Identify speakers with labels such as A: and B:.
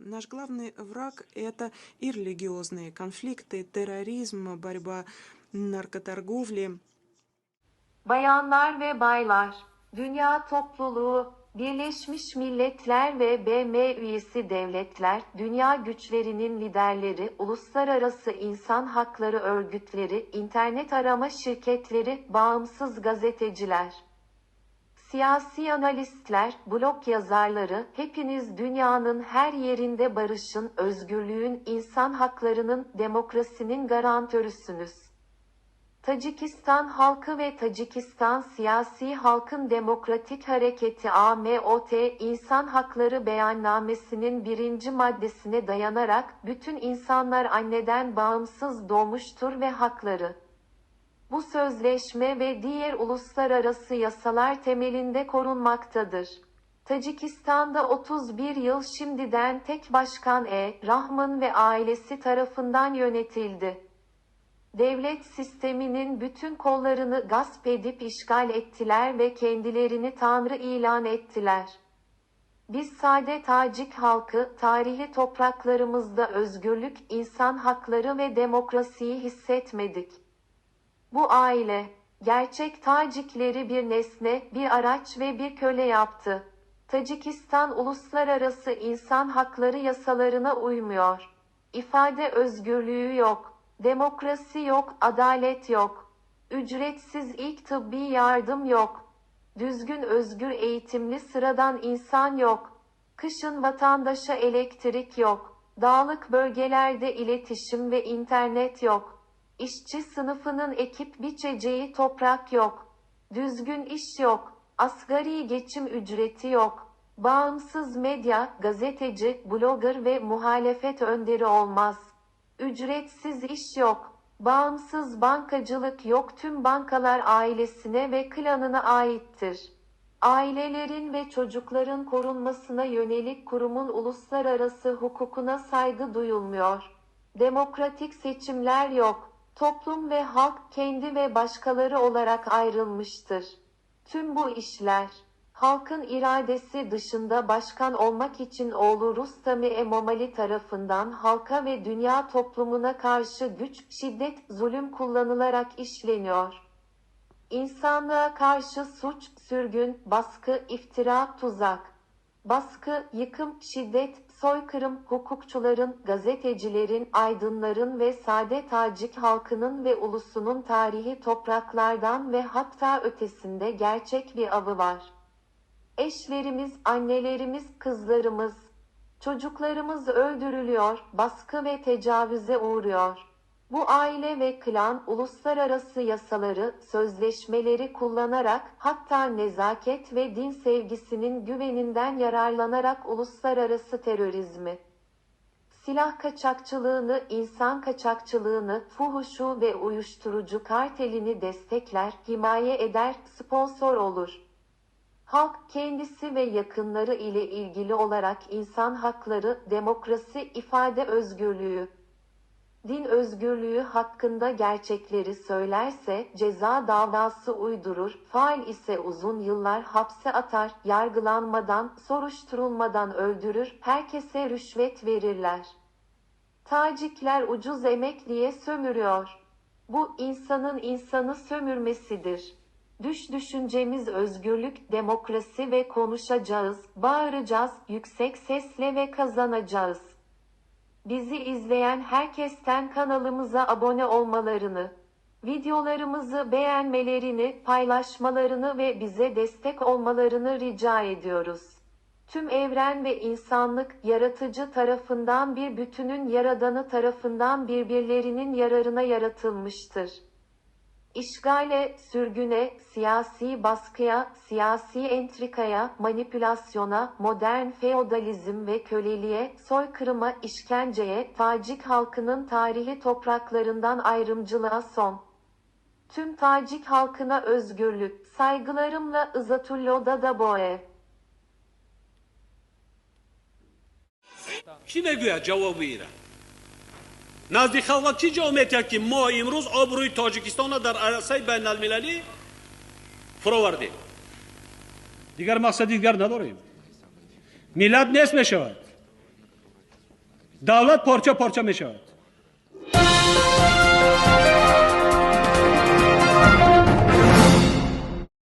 A: Наш главный враг – это и религиозные конфликты, терроризм, борьба наркоторговли.
B: Bayanlar ve baylar, dünya topluluğu, Birleşmiş Milletler ve BM üyesi devletler, dünya güçlerinin liderleri, uluslararası insan hakları örgütleri, internet arama şirketleri, bağımsız gazeteciler, siyasi analistler, blog yazarları, hepiniz dünyanın her yerinde barışın, özgürlüğün, insan haklarının, demokrasinin garantörüsünüz. Tacikistan halkı ve Tacikistan Siyasi Halkın Demokratik Hareketi AMOT İnsan Hakları Beyannamesi'nin birinci maddesine dayanarak bütün insanlar anneden bağımsız doğmuştur ve hakları. Bu sözleşme ve diğer uluslararası yasalar temelinde korunmaktadır. Tacikistan'da 31 yıl şimdiden tek başkan E. Rahman ve ailesi tarafından yönetildi devlet sisteminin bütün kollarını gasp edip işgal ettiler ve kendilerini Tanrı ilan ettiler. Biz sade Tacik halkı, tarihi topraklarımızda özgürlük, insan hakları ve demokrasiyi hissetmedik. Bu aile, gerçek Tacikleri bir nesne, bir araç ve bir köle yaptı. Tacikistan uluslararası insan hakları yasalarına uymuyor. İfade özgürlüğü yok. Demokrasi yok, adalet yok. Ücretsiz ilk tıbbi yardım yok. Düzgün özgür eğitimli sıradan insan yok. Kışın vatandaşa elektrik yok. Dağlık bölgelerde iletişim ve internet yok. İşçi sınıfının ekip biçeceği toprak yok. Düzgün iş yok. Asgari geçim ücreti yok. Bağımsız medya, gazeteci, blogger ve muhalefet önderi olmaz. Ücretsiz iş yok. Bağımsız bankacılık yok. Tüm bankalar ailesine ve klanına aittir. Ailelerin ve çocukların korunmasına yönelik kurumun uluslararası hukukuna saygı duyulmuyor. Demokratik seçimler yok. Toplum ve halk kendi ve başkaları olarak ayrılmıştır. Tüm bu işler halkın iradesi dışında başkan olmak için oğlu Rustami Emomali tarafından halka ve dünya toplumuna karşı güç, şiddet, zulüm kullanılarak işleniyor. İnsanlığa karşı suç, sürgün, baskı, iftira, tuzak. Baskı, yıkım, şiddet, soykırım, hukukçuların, gazetecilerin, aydınların ve sade Tacik halkının ve ulusunun tarihi topraklardan ve hatta ötesinde gerçek bir avı var. Eşlerimiz, annelerimiz, kızlarımız, çocuklarımız öldürülüyor, baskı ve tecavüze uğruyor. Bu aile ve klan uluslararası yasaları, sözleşmeleri kullanarak hatta nezaket ve din sevgisinin güveninden yararlanarak uluslararası terörizmi, silah kaçakçılığını, insan kaçakçılığını, fuhuşu ve uyuşturucu kartelini destekler, himaye eder, sponsor olur. Halk kendisi ve yakınları ile ilgili olarak insan hakları, demokrasi, ifade özgürlüğü, din özgürlüğü hakkında gerçekleri söylerse ceza davası uydurur, faal ise uzun yıllar hapse atar, yargılanmadan, soruşturulmadan öldürür, herkese rüşvet verirler. Tacikler ucuz emekliye sömürüyor. Bu insanın insanı sömürmesidir. Düş düşüncemiz özgürlük, demokrasi ve konuşacağız, bağıracağız, yüksek sesle ve kazanacağız. Bizi izleyen herkesten kanalımıza abone olmalarını, videolarımızı beğenmelerini, paylaşmalarını ve bize destek olmalarını rica ediyoruz. Tüm evren ve insanlık yaratıcı tarafından bir bütünün yaradanı tarafından birbirlerinin yararına yaratılmıştır. İşgale, sürgüne, siyasi baskıya, siyasi entrikaya, manipülasyona, modern feodalizm ve köleliğe, soykırıma, işkenceye, Tacik halkının tarihi topraklarından ayrımcılığa son. Tüm Tacik halkına özgürlük, saygılarımla Izatullo
C: Dadaboev. Kime güya cevabıyla? نزد خلق چی جامعه که ما امروز آبروی تاجیکستان را در عرصه بین المللی فراوردیم دیگر مقصد دیگر نداریم. ملت نیست می شود دولت پارچه پارچه می شود